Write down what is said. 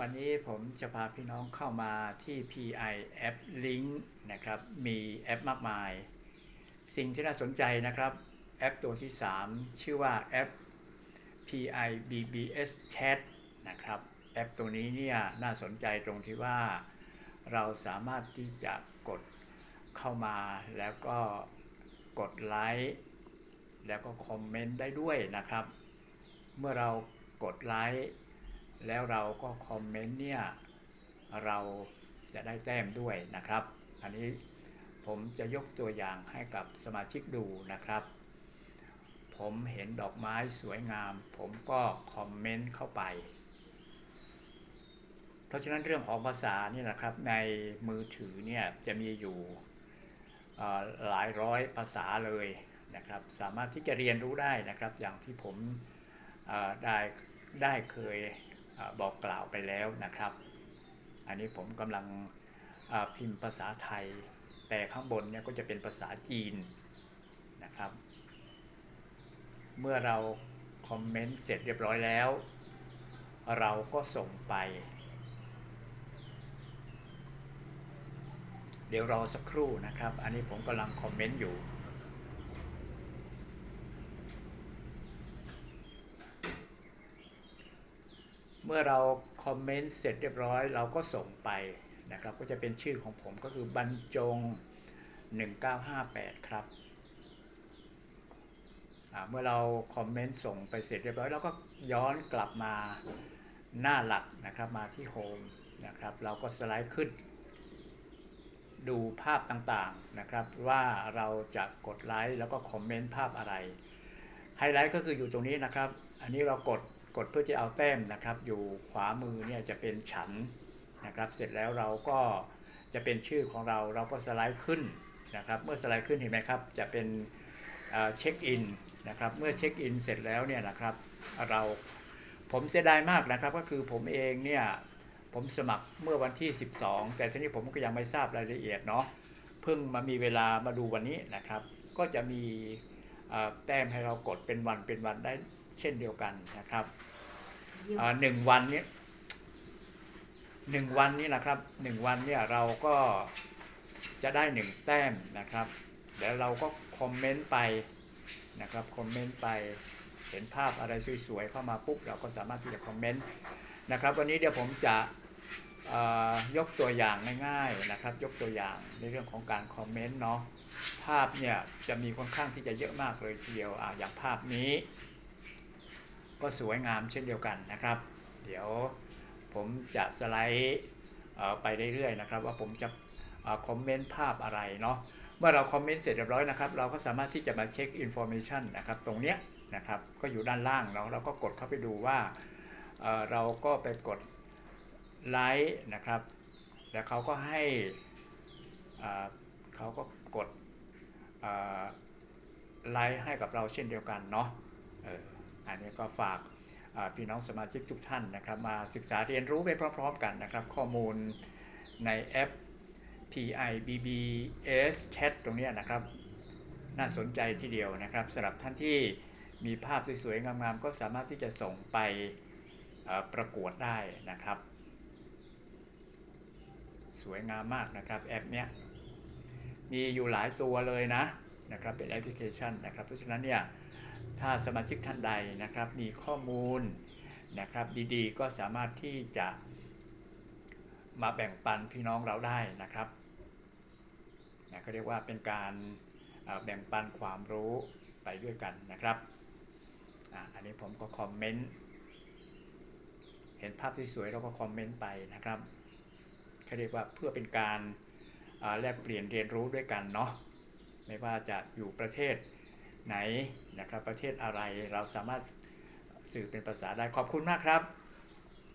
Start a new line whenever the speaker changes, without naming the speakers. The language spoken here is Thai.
วันนี้ผมจะพาพี่น้องเข้ามาที่ PI App Link นะครับ มีแอปมากมาย สิ่งที่น่าสนใจนะครับ แอปตัวที่ 3 ชื่อว่าแอป PI BBS Chat นะครับ แอปตัวนี้เนี่ยน่าสนใจตรงที่ว่าเราสามารถที่จะกดเข้ามาแล้วก็กดไลค์แล้วก็คอมเมนต์ได้ด้วยนะครับ เมื่อเรากดไลค์ แล้วเราก็คอมเมนต์เนี่ยเราจะได้แต้มด้วยนะครับ อันนี้ผมจะยกตัวอย่างให้กับสมาชิกดูนะครับ ผมเห็นดอกไม้สวยงาม ผมก็คอมเมนต์เข้าไป เพราะฉะนั้นเรื่องของภาษานี่นะครับในมือถือเนี่ยจะมีอยู่หลายร้อยภาษาเลยนะครับ สามารถที่จะเรียนรู้ได้นะครับ อย่างที่ผมได้ได้เคย บอกกล่าวไปแล้วนะครับ อันนี้ผมกำลังพิมพ์ภาษาไทย แต่ข้างบนเนี่ยก็จะเป็นภาษาจีนนะครับ เมื่อเราคอมเมนต์เสร็จเรียบร้อยแล้ว เราก็ส่งไป เดี๋ยวรอสักครู่นะครับ อันนี้ผมกำลังคอมเมนต์อยู่ เมื่อเราคอมเมนต์เสร็จเรียบร้อย เราก็ส่งไปนะครับ ก็จะเป็นชื่อของผมก็คือบรรจง 1958 ครับเมื่อเราคอมเมนต์ส่งไปเสร็จเรียบร้อยเราก็ย้อนกลับมาหน้าหลักนะครับมาที่โฮมนะครับ เราก็สไลด์ขึ้น ดูภาพต่างๆนะครับ ว่าเราจะกดไลค์แล้วก็คอมเมนต์ภาพอะไรไฮไลท์ก็คืออยู่ตรงนี้นะครับ อันนี้เรากด กดเพื่อจะเอาแต้มนะครับ อยู่ขวามือเนี่ยจะเป็นฉันนะครับ เสร็จแล้วเราก็จะเป็นชื่อของเราเราก็สไลด์ขึ้นนะครับ เมื่อสไลด์ขึ้นเห็นไหมครับ จะเป็นเช็คอินนะครับ เมื่อเช็คอินเสร็จแล้วเนี่ยนะครับเราผมเสียดายมากนะครับ ก็คือผมเองเนี่ยผมสมัครเมื่อวันที่ 12 แต่ทีนี้ผมก็ยังไม่ทราบรายละเอียดเนาะเพิ่งมามีเวลามาดูวันนี้นะครับ ก็จะมีแต้มให้เรากดเป็นวันเป็นวันได้ เช่นเดียวกันนะครับหนึ่งวันนี้หนึ่งวันนี้นะครับหนึ่งวันเนี่ยเราก็จะได้หนึ่งแต้มนะครับเดี๋ยวเราก็คอมเมนต์ไปนะครับคอมเมนต์ไปเห็นภาพอะไรสวยๆเข้ามาปุ๊บเราก็สามารถที่จะคอมเมนต์นะครับ วันนี้เดี๋ยวผมจะยกตัวอย่างง่ายๆนะครับ ยกตัวอย่างในเรื่องของการคอมเมนต์เนาะภาพเนี่ยจะมีค่อนข้างที่จะเยอะมากเลยทีเดียวออย่างภาพนี้ ก็สวยงามเช่นเดียวกันนะครับ เดี๋ยวผมจะสไลด์ไปเรื่อยๆนะครับ ว่าผมจะคอมเมนต์ภาพอะไรเนาะเมื่อเราคอมเมนต์เสร็จเรียบร้อยนะครับ เราก็สามารถที่จะมาเช็คอินโฟมิชันนะครับ ตรงเนี้ยนะครับก็อยู่ด้านล่างเนาะเราก็กดเข้าไปดูว่าเราก็ไปกดไลค์นะครับ แล้วเขาก็ให้เขาก็กดไลค์ให้กับเราเช่นเดียวกันเนาะ อันนี้ก็ฝากพี่น้องสมาชิกทุกท่านนะครับ มาศึกษาเรียนรู้ไปพร้อมๆกันนะครับ ข้อมูลในแอป PIBBS Chat ตรงนี้นะครับ น่าสนใจทีเดียวนะครับสำหรับท่านที่มีภาพสวยๆงามๆก็สามารถที่จะส่งไปประกวดได้นะครับ สวยงามมากนะครับแอปเนี้ยมีอยู่หลายตัวเลยนะนะครับเป็นแอปพลิเคชันนะครับ เพราะฉะนั้นเนี่ย ถ้าสมาชิกท่านใดนะครับมีข้อมูลนะครับดีๆ ก็สามารถที่จะมาแบ่งปันพี่น้องเราได้นะครับนะก็เรียกว่าเป็นการแบ่งปันความรู้ไปด้วยกันนะครับอันนี้ผมก็คอมเมนต์เห็นภาพที่สวยเราก็คอมเมนต์ไปนะครับเขาเรียกว่าเพื่อเป็นการแลกเปลี่ยนเรียนรู้ด้วยกันเนาะไม่ว่าจะอยู่ประเทศ ไหนนะครับประเทศอะไรเราสามารถสื่อเป็นภาษาได้ขอบคุณมากครับ